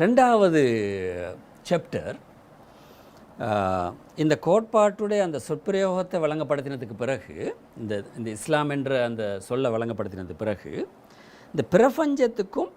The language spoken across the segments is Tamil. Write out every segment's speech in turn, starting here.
ரெண்டாவது சாப்டர் இந்த கோட்பாட்டுடைய அந்த சொற்பிரயோகத்தை வழங்கப்படுத்தினதுக்கு பிறகு இந்த இந்த இஸ்லாம் என்ற அந்த சொல்லை வழங்கப்படுத்தினது பிறகு இந்த பிரபஞ்சத்துக்கும்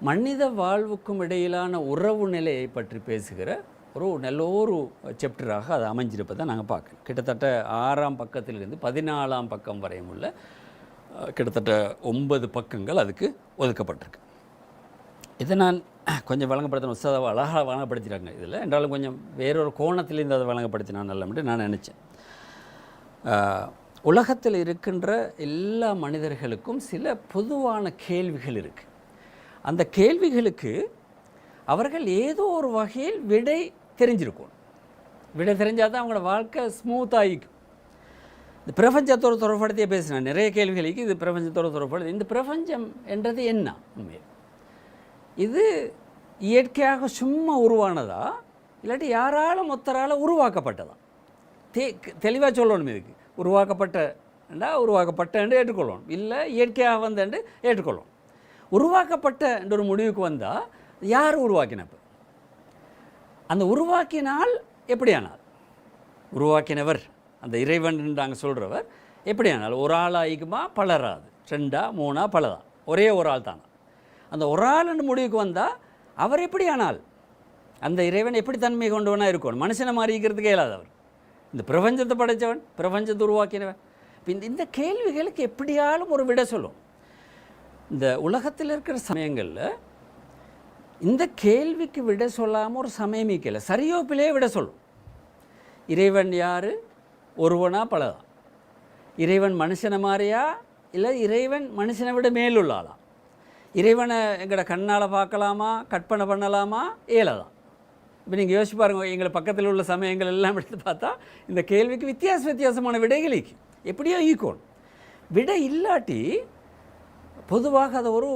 மனித வாழ்வுக்கும் இடையிலான உறவு நிலையை பற்றி பேசுகிற ஒரு நல்ல ஒரு சாப்டராக அது அமைஞ்சிருப்பதை நாங்கள் பார்க்கணும் கிட்டத்தட்ட ஆறாம் பக்கத்திலிருந்து பதினாலாம் பக்கம் வரையும் உள்ள கிட்டத்தட்ட ஒன்பது பக்கங்கள் அதுக்கு ஒதுக்கப்பட்டிருக்கு. இதை நான் கொஞ்சம் வழங்கப்படுத்தின உற்சாக அழகாக வழங்கப்படுத்திட்டாங்க. இதில் என்றாலும் கொஞ்சம் வேறொரு கோணத்திலேருந்து அதை வழங்கப்படுத்தினா நல்ல நான் நினச்சேன். உலகத்தில் இருக்கின்ற எல்லா மனிதர்களுக்கும் சில பொதுவான கேள்விகள் இருக்குது அந்த கேள்விகளுக்கு அவர்கள் ஏதோ ஒரு வகையில் விடை தெரிஞ்சிருக்கும் விடை தெரிஞ்சால் தான் அவங்களோட வாழ்க்கை ஸ்மூத்தாகிக்கும் இந்த பிரபஞ்சத்தோடு தொடர்படுத்தியே பேசினேன். நிறைய கேள்விகளுக்கு இது பிரபஞ்சத்தோடு தொடர்படுத்தி இந்த பிரபஞ்சம் என்றது என்ன? உண்மையில். இது இயற்கையாக சும்மா உருவானதா? இல்லாட்டி யாராலும் மொத்தரால் உருவாக்கப்பட்டதா? தே தெளிவாக சொல்லணும் இதுக்கு. உருவாக்கப்பட்டண்டா உருவாக்கப்பட்டன்று ஏற்றுக்கொள்ளணும். இல்லை இயற்கையாக வந்தன்று ஏற்றுக்கொள்ளணும். உருவாக்கப்பட்ட ஒரு முடிவுக்கு வந்தால் யார் உருவாக்கினப்ப? அந்த உருவாக்கினால் எப்படியானால்? உருவாக்கினவர் அந்த இறைவன் நாங்கள் சொல்கிறவர் எப்படியானால் ஒரு ஆள் ஆகிக்குமா பலராது. ரெண்டா மூணா பலதா. ஒரே ஒரு ஆள் தானா அந்த ஒரு ஆள் முடிவுக்கு வந்தால் அவர் எப்படி ஆனால் அந்த இறைவன் எப்படி தன்மை கொண்டவனாக இருக்கணும்? மனுஷனை மாறிக்கிறதுக்கே இயலாதவர். இந்த பிரபஞ்சத்தை படைத்தவன் பிரபஞ்சத்தை உருவாக்கினவன். இப்போ இந்த இந்த கேள்விகளுக்கு எப்படியாலும் ஒரு விட சொல்லும். இந்த உலகத்தில் இருக்கிற சமயங்களில் இந்த கேள்விக்கு விட சொல்லாமல் ஒரு சமயம் சரியோப்பிலே விட சொல்லும். இறைவன் யார்? ஒருவனா பலதான். இறைவன் மனுஷனை மாதிரியா இல்லை இறைவன் மனுஷனை விட மேலுள்ள இறைவனை எங்களோட கண்ணால் பார்க்கலாமா கற்பனை பண்ணலாமா? இயலதான் இப்போ நீங்கள் யோசிச்சு பாருங்கள் எங்களை பக்கத்தில் உள்ள சமயங்கள் எல்லாம் எடுத்து பார்த்தா இந்த கேள்விக்கு வித்தியாச வித்தியாசமான விடைகள் எப்படியோ ஈக்கோணும். விடை இல்லாட்டி பொதுவாக அதை ஒரு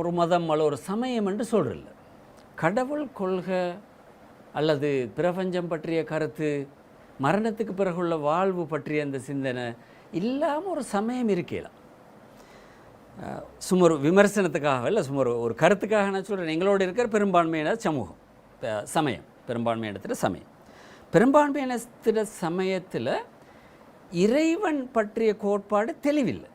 ஒரு மதம் அல்ல ஒரு சமயம் என்று சொல்கிறதில்ல கடவுள் கொள்கை அல்லது பிரபஞ்சம் பற்றிய கருத்து மரணத்துக்கு பிறகுள்ள வாழ்வு பற்றிய அந்த சிந்தனை இல்லாமல் ஒரு சமயம் இருக்கலாம். அஹ் சும்மா ஒரு விமர்சனத்துக்காக இல்லை சும்மா ஒரு கருத்துக்காக நான் சொல்கிறேன் எங்களோட இருக்கிற பெரும்பான்மையான சமூகம். சமயம். சமயம் இடத்துல சமயம். பெரும்பான்மை பெரும்பான்மையினத்திட சமயத்தில் இறைவன் பற்றிய கோட்பாடு தெளிவில்லை.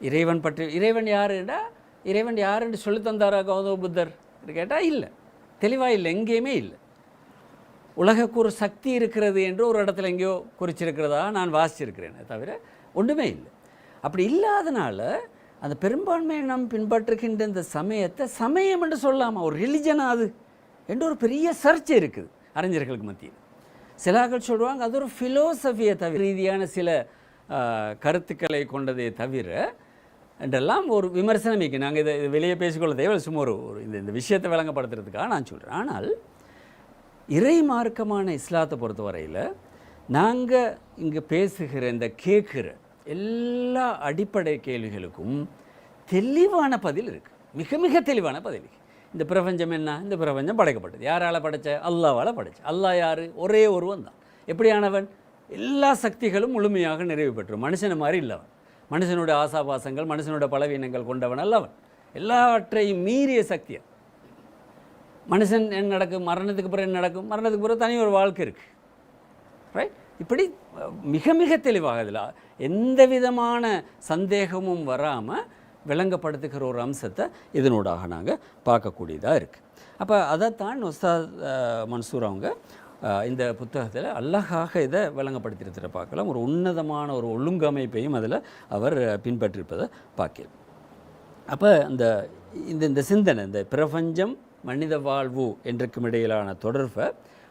இறைவன் பற்றி இறைவன் யாருடா இறைவன் யாருன்னு சொல்லி தந்தாரா கௌதம புத்தர் கேட்டால் இல்லை. தெளிவாக இல்லை எங்கேயுமே இல்லை. உலகக்கு ஒரு சக்தி இருக்கிறது என்று ஒரு இடத்துல எங்கேயோ குறிச்சிருக்கிறதா நான் வாசிச்சிருக்கிறேனே தவிர ஒன்றுமே இல்லை. அப்படி இல்லாதனால அந்த பெரும்பான்மையை நாம் பின்பற்றுகின்ற இந்த சமயத்தை சமயம் என்று சொல்லாமா ஒரு ரிலிஜனாக அது என்று ஒரு பெரிய சர்ச்சை இருக்குது அறிஞர்களுக்கு மத்தியில். சிலாக்கள் சொல்லுவாங்க அது ஒரு ஃபிலோசபியை தவிர ரீதியான சில கருத்துக்களை கொண்டதே தவிர என்றெல்லாம் ஒரு விமர்சனம் இருக்கு நாங்கள் இதை வெளியே பேசிக்கொள்ள தேவை சும்மா ஒரு ஒரு இந்த இந்த விஷயத்தை விளங்கப்படுத்துறதுக்காக நான் சொல்கிறேன் ஆனால் இறை மார்க்கமான இஸ்லாத்தை பொறுத்தவரையில் நாங்கள் இங்கே பேசுகிற இந்த கேட்குற எல்லா அடிப்படை கேள்விகளுக்கும் தெளிவான பதில் இருக்குது மிக மிக தெளிவான பதில். இந்த பிரபஞ்சம் என்ன? இந்த பிரபஞ்சம் படைக்கப்பட்டது. யாரால் படைச்ச? அல்லாவால் படைச்ச. அல்லாஹ் யார்? ஒரே ஒருவன் தான். எப்படியானவன்? எல்லா சக்திகளும் முழுமையாக நிறைவு பெற்று மனுஷனை மாதிரி இல்லவன். மனுஷனுடைய ஆசாபாசங்கள் மனுஷனுடைய பலவீனங்கள் கொண்டவன் அல்லவன். எல்லாவற்றையும் மீறிய சக்தியன் மனுஷன் என்ன நடக்கும்? மரணத்துக்கு பிறகு என்ன நடக்கும்? மரணத்துக்கு பிறகு தனி ஒரு வாழ்க்கை இருக்குது ரைட் இப்படி மிக மிக தெளிவாக இதில் எந்த விதமான சந்தேகமும் வராமல் விளங்கப்படுத்துகிற ஒரு அம்சத்தை இதனூடாக நாங்கள் பார்க்கக்கூடியதாக இருக்குது அப்போ அதைத்தான் உஸ்தாத் மன்சூர் அவங்க இந்த புத்தகத்தில் அழகாக இதை விளங்கப்படுத்தியிருக்கிற பார்க்கலாம். ஒரு உன்னதமான ஒரு ஒழுங்கமைப்பையும் அதில் அவர் பின்பற்றிருப்பதை பின்பற்றியிருப்பதை அப்போ இந்த இந்த இந்த சிந்தனை இந்த பிரபஞ்சம் மனித வாழ்வு என்றுக்கும் இடையிலான தொடர்பை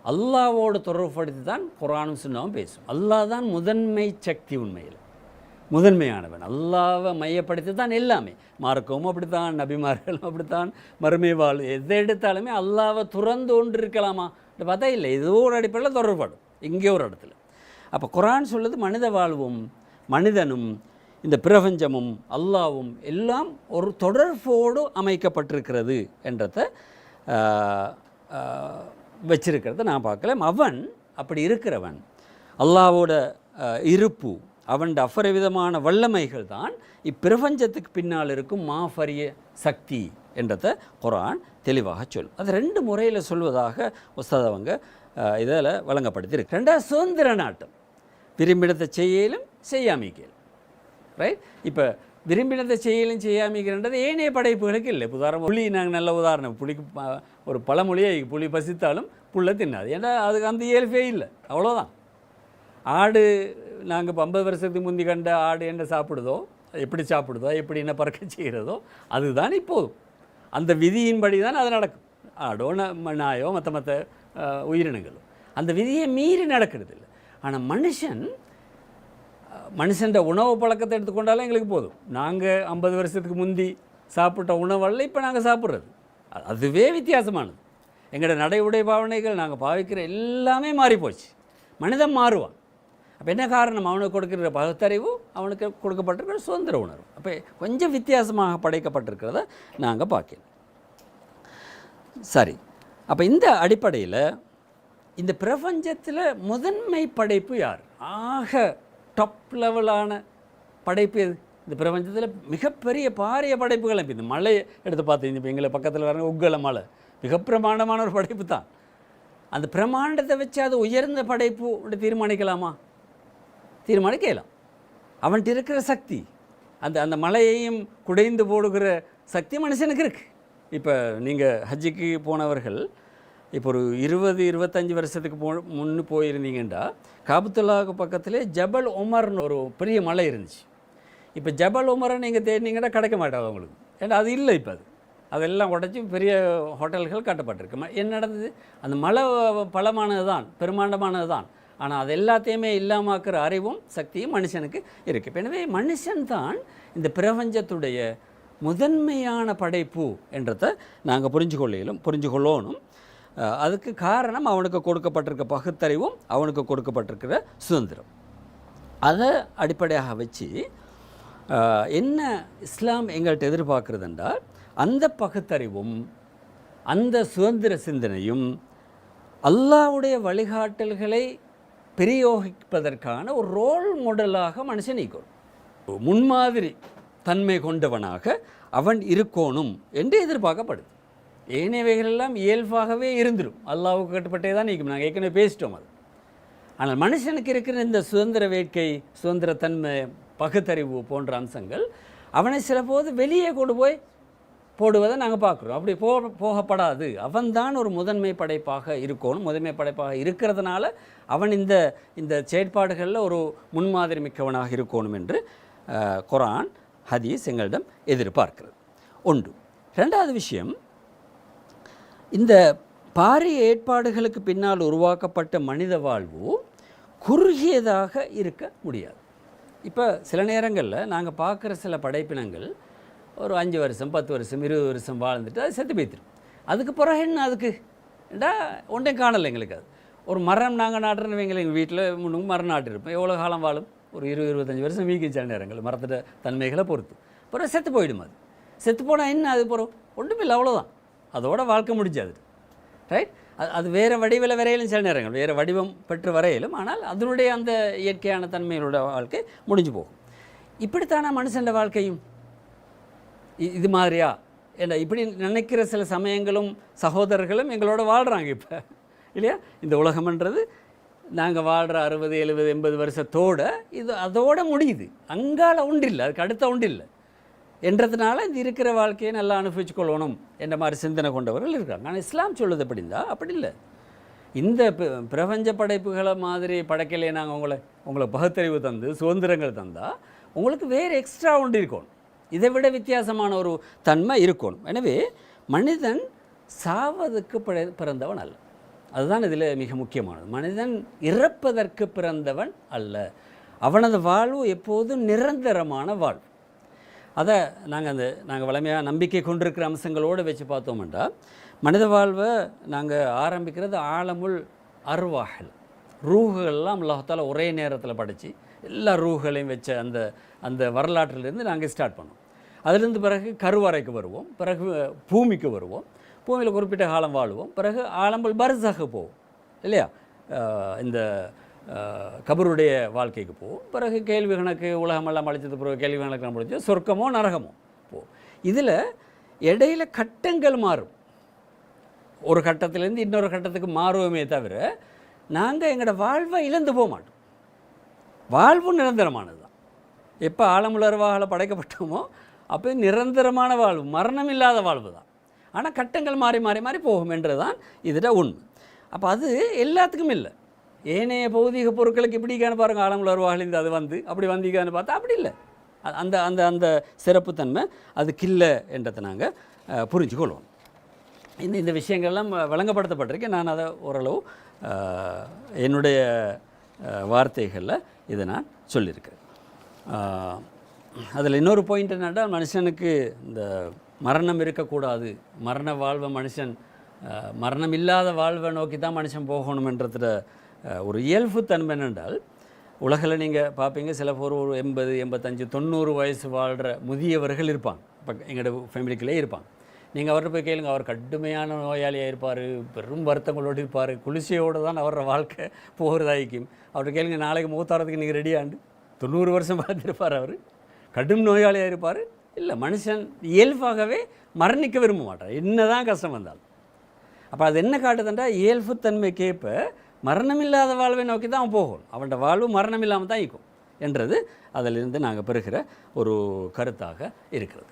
அல்லாவோடு தொடர்புப்படுத்தி தான் குரானும் சுண்ணாவும் பேசும். அல்லாஹ் தான் முதன்மை சக்தி உண்மையில். முதன்மையானவன். அல்லாவை மையப்படுத்தி தான் எல்லாமே. மார்க்கவும் அப்படித்தான் நபிமார்களும் அப்படித்தான் மறுமை வாழ்வு எதை எடுத்தாலுமே அல்லாவை துறந்து ஒன்று இருக்கலாமா பார்த்தா இல்லை. ஏதோ ஒரு அடிப்படையில் தொடர்படும். இங்கே ஒரு இடத்துல. அப்போ குரான் சொல்லுது மனித வாழ்வும் மனிதனும் இந்த பிரபஞ்சமும் அல்லாவும் எல்லாம் ஒரு தொடர்போடு அமைக்கப்பட்டிருக்கிறது என்றதை வச்சிருக்கிறத நான் பார்க்கல. அவன் அப்படி இருக்கிறவன் அல்லாவோட இருப்பு அவன் அபரிவிதமான வல்லமைகள் தான் இப்பிரபஞ்சத்துக்கு பின்னால் இருக்கும் மாபரிய சக்தி என்றத குரான் தெளிவாக சொல்லும். அது ரெண்டு முறையில் சொல்வதாக உஸ்தாத் அவங்க இதில் வழங்கப்படுத்தியிருக்கு. ரெண்டாவது சுதந்திர நாட்டம். விரும்பிடத்தை செய்யலும் செய்யாமிக்கலும். ரைட் இப்போ விரும்பினதை செய்யலும் செய்யாமிக்கிறன்றது ஏனைய படைப்புகளுக்கு இல்லை. உதாரணம் புளி நாங்கள் நல்ல உதாரணம். புளிக்கு ப- ஒரு பழமொழியை புளி பசித்தாலும் புள்ள தின்னாது. ஏன்னா அதுக்கு அந்த இயல்பே இல்லை. அவ்வளோதான். ஆடு நாங்கள் இப்போ ஐம்பது வருஷத்துக்கு முந்தி கண்ட ஆடு என்ன சாப்பிடுதோ எப்படி சாப்பிடுதோ எப்படி என்ன பறக்க செய்கிறதோ அதுதான் இப்போதும். அந்த விதியின்படி தான் அது நடக்கும். ஆடோ ந- நாயோ மற்ற மற்ற உயிரினங்களோ. அந்த விதியை மீறி நடக்கிறது இல்லை ஆனால் மனுஷன் மனுஷன்ற உணவு பழக்கத்தை எடுத்துக்கொண்டாலே எங்களுக்கு போதும். நாங்கள் ஐம்பது வருஷத்துக்கு முந்தி சாப்பிட்ட உணவல்ல இப்போ நாங்கள் சாப்பிட்றது. அதுவே வித்தியாசமானது. எங்களோட நடை உடை பாவனைகள் நாங்கள் பாவிக்கிற எல்லாமே மாறிப்போச்சு. மனிதன் மாறுவான். அப்போ என்ன காரணம்? அவனுக்கு கொடுக்கிற பகுத்தறிவு அவனுக்கு கொடுக்கப்பட்டிருக்கிற சுதந்திர உணர்வு. அப்போ கொஞ்சம் வித்தியாசமாக படைக்கப்பட்டிருக்கிறத நாங்கள் பார்க்கணும் சரி. அப்போ இந்த அடிப்படையில் இந்த பிரபஞ்சத்தில் முதன்மை படைப்பு யார்? ஆக டாப் லெவலான படைப்பு எது? இந்த பிரபஞ்சத்தில் மிகப்பெரிய பாரிய படைப்புகள். இப்போ இந்த மலையை எடுத்து பார்த்தீங்க இப்போ எங்களை பக்கத்தில் வர உக்கல மலை மிக பிரமாண்டமான ஒரு படைப்பு தான். அந்த பிரமாண்டத்தை வச்சு அது உயர்ந்த படைப்பு தீர்மானிக்கலாமா? தீர்மானிக்கலாம். அவன்கிட்ட இருக்கிற சக்தி அந்த அந்த மலையையும் குடைந்து போடுகிற சக்தி மனுஷனுக்கு இருக்குது இப்போ நீங்கள் ஹஜ்ஜிக்கு போனவர்கள் இப்போ ஒரு இருபது இருபத்தஞ்சி வருஷத்துக்கு போ முன்னு போயிருந்தீங்கன்னா காபத்துல்லாவுக்கு பக்கத்திலே ஜபல் உமர்னு ஒரு பெரிய மலை இருந்துச்சு. இப்போ ஜபல் உமரை நீங்கள் தேடினீங்கன்னா கிடைக்க மாட்டாது உங்களுக்கு. ஏன்னா அது இல்லை இப்போ அது. அதெல்லாம் உடச்சி பெரிய ஹோட்டல்கள் கட்டப்பட்டிருக்கு. ம- என்ன நடந்தது? அந்த மலை பலமானது தான் பெருமாண்டமானது தான் ஆனால் அது எல்லாத்தையுமே இல்லாமாக்குற அறிவும் சக்தியும் மனுஷனுக்கு இருக்குது எனவே மனுஷன் தான் இந்த பிரபஞ்சத்துடைய முதன்மையான படைப்பு என்றதை நாங்கள் புரிஞ்சு கொள்ளையிலும் புரிஞ்சு கொள்ளணும் அதுக்கு காரணம் அவனுக்கு கொடுக்கப்பட்டிருக்க பகுத்தறிவும் அவனுக்கு கொடுக்கப்பட்டிருக்கிற சுதந்திரம். அதை அடிப்படையாக வச்சு என்ன இஸ்லாம் எங்கள்கிட்ட எதிர்பார்க்குறது என்றால் அந்த பகுத்தறிவும் அந்த சுதந்திர சிந்தனையும் அல்லாவுடைய வழிகாட்டல்களை பிரயோகிப்பதற்கான ஒரு ரோல் மாடலாக மனுஷன் நீக்கணும். முன்மாதிரி தன்மை கொண்டவனாக அவன் இருக்கணும் என்று எதிர்பார்க்கப்படுது. ஏனையவைகளெல்லாம் இயல்பாகவே இருந்துடும் அல்லாவுக்கு கட்டுப்பட்டே தான் நீக்கும். நாங்கள் ஏற்கனவே பேசிட்டோம் அது. ஆனால் மனுஷனுக்கு இருக்கிற இந்த சுதந்திர வேட்கை சுதந்திர தன்மை பகுத்தறிவு போன்ற அம்சங்கள் அவனை சில போது வெளியே கொண்டு போய் போடுவதை நாங்கள் பார்க்குறோம். அப்படி போ போகப்படாது. அவன்தான் ஒரு முதன்மை படைப்பாக இருக்கணும். முதன்மை படைப்பாக இருக்கிறதுனால அவன் இந்த இந்த செயற்பாடுகளில் ஒரு முன்மாதிரி மிக்கவனாக இருக்கணும் என்று குரான் ஹதீஸ் எங்களிடம் எதிர்பார்க்கிறது. ஒன்று. ரெண்டாவது விஷயம் இந்த பாரிய ஏற்பாடுகளுக்கு பின்னால் உருவாக்கப்பட்ட மனித வாழ்வு குறுகியதாக இருக்க முடியாது. இப்போ சில நேரங்களில் நாங்கள் பார்க்குற சில படைப்பினங்கள் ஒரு அஞ்சு வருஷம் பத்து வருஷம் இருபது வருஷம் வாழ்ந்துட்டு அது செத்து போய்த்திரும் அதுக்கு பிறகு என்ன அதுக்கு? ஏண்டா ஒன்றையும் காணலை எங்களுக்கு அது. ஒரு மரம் நாங்கள் நாட்டுறவங்களை எங்கள் வீட்டில் முன்னும் மரம் நாட்டிருப்போம். எவ்வளோ காலம் வாழும்? ஒரு இருபது இருபத்தஞ்சி வருஷம் வீக்கி சில நேரங்கள் மரத்தோட தன்மைகளை பொறுத்து. பிறகு செத்து போயிடும் அது. செத்து போனால் என்ன அது பிறகு ஒன்றும் இல்லை அவ்வளோதான் அதோட வாழ்க்கை முடிஞ்சது. ரைட் அது அது வேறு வடிவில் வரையிலும் சில நேரங்கள் வேறு வடிவம் பெற்று வரையிலும் ஆனால் அதனுடைய அந்த இயற்கையான தன்மைகளோட வாழ்க்கை முடிஞ்சு போகும். இப்படித்தானா மனுஷன் வாழ்க்கையும்? இ- இது மாதிரியா? என்ன இப்படி நினைக்கிற சில சமயங்களும் சகோதரர்களும் எங்களோட வாழ்கிறாங்க இப்போ. இல்லையா? இந்த உலகம்ன்றது நாங்கள் வாழ்கிற அறுபது எழுபது எண்பது வருஷத்தோட இது அதோடு முடியுது. அங்கால ஒன்றில்லை அதுக்கு அடுத்த ஒன்றில்லை என்றதுனால இந்த இருக்கிற வாழ்க்கையை நல்லா அனுபவிச்சு கொள்ளணும் என்ற மாதிரி சிந்தனை கொண்டவர்கள் இருக்காங்க ஆனால் இஸ்லாம் சொல்லுது அப்படின்னா அப்படி இல்லை. இந்த பிரபஞ்ச படைப்புகளை மாதிரி படைக்கலையே நாங்கள் உங்களை உங்களை பகுத்தறிவு தந்து சுதந்திரங்கள் தந்தால் உங்களுக்கு வேறு எக்ஸ்ட்ரா ஒன்று இருக்கணும். இதை விட வித்தியாசமான ஒரு தன்மை இருக்கணும். எனவே மனிதன் சாவதுக்கு பிற- பிறந்தவன் அல்ல. அதுதான் இதில் மிக முக்கியமானது. மனிதன் இறப்பதற்கு பிறந்தவன் அல்ல. அவனது வாழ்வு எப்போதும் நிரந்தரமான வாழ்வு. அதை நாங்கள் அந்த நாங்கள் வளமையாக நம்பிக்கை கொண்டிருக்கிற அம்சங்களோடு வச்சு பார்த்தோம்னா மனித வாழ்வை நாங்கள் ஆரம்பிக்கிறது ஆழமுள் அருவாகல். ரூஹுகள்லாம் அல்லாஹால ஒரே நேரத்தில் படித்து எல்லா ரூஹுகளையும் வச்ச அந்த அந்த வரலாற்றிலிருந்து நாங்கள் ஸ்டார்ட் பண்ணோம். அதிலிருந்து பிறகு கருவறைக்கு வருவோம் பிறகு பூமிக்கு வருவோம் பூமியில் குறிப்பிட்ட காலம் வாழுவோம் பிறகு ஆழம்பல் பர்சக போவோம் இல்லையா? இந்த கபருடைய வாழ்க்கைக்கு போவோம் பிறகு கேள்வி கணக்கு உலகமெல்லாம் அழிச்சது பிறகு கேள்வி கணக்கு நம்ம முடிச்சு சொர்க்கமோ நரகமோ போ. இதில் இடையில கட்டங்கள் மாறும். ஒரு கட்டத்திலேருந்து இன்னொரு கட்டத்துக்கு மாறுவோமே தவிர நாங்கள் எங்களோட வாழ்வை இழந்து போக மாட்டோம். வாழ்வு நிரந்தரமானது தான். எப்போ ஆழமுலர்வாக படைக்கப்பட்டோமோ அப்போ நிரந்தரமான வாழ்வு மரணம் இல்லாத வாழ்வு தான். ஆனால் கட்டங்கள் மாறி மாறி மாறி போகும் என்றுதான் இதில் உண்மை. அப்போ அது எல்லாத்துக்கும் இல்லை. ஏனைய பௌதீக பொருட்களுக்கு இப்படிக்கான பாருங்கள் ஆழமுலர்வாக இந்த அது வந்து அப்படி வந்தீங்கன்னு பார்த்தா அப்படி இல்லை. அந்த அந்த அந்த சிறப்புத்தன்மை அதுக்கு இல்லை என்றதை நாங்கள் புரிஞ்சுக்கொள்வோம். இந்த இந்த விஷயங்கள்லாம் வழங்கப்படுத்தப்பட்டிருக்கு நான் அதை ஓரளவு என்னுடைய வார்த்தைகளில் இதை நான் சொல்லியிருக்கேன் அதில் இன்னொரு பாயிண்ட் என்னென்னா மனுஷனுக்கு இந்த மரணம் இருக்கக்கூடாது. மரண வாழ்வை மனுஷன் மரணம் இல்லாத வாழ்வை நோக்கி தான் மனுஷன் போகணுமென்றதுல ஒரு ஒரு இயல்புத்தன்மை என்னென்றால் உலகில் நீங்கள் பார்ப்பீங்க சில பேர் ஒரு எண்பது எண்பத்தஞ்சு தொண்ணூறு வயசு வாழ்கிற முதியவர்கள் இருப்பாங்க. இப்போ எங்களோட ஃபேமிலிக்குள்ளே இருப்பாங்க. நீங்கள் அவர்கிட்ட போய் கேளுங்க அவர் கடுமையான நோயாளியாக இருப்பார் பெரும் வருத்தங்களோடு இருப்பார் குளிர்ச்சியோடு தான் அவரோட வாழ்க்கை போகிறதாயிக்கும் அவர்கிட்ட கேளுங்க நாளைக்கு மூத்தாரத்துக்கு நீங்கள் ரெடியாண்டு தொண்ணூறு வருஷம் பார்த்துருப்பார் அவர். கடும் நோயாளியாக இருப்பார். இல்லை மனுஷன் இயல்பாகவே மரணிக்க விரும்ப மாட்டார் என்ன தான் கஷ்டம் வந்தாலும். அப்போ அது என்ன காட்டுதுன்றா இயல்புத்தன்மைக்கேற்ப மரணமில்லாத வாழ்வை நோக்கி தான் அவன் போகும். அவனோட வாழ்வு மரணம் இல்லாமல் தான் இருக்கும் என்றது அதிலிருந்து நாங்கள் பெறுகிற ஒரு கருத்தாக இருக்கிறது.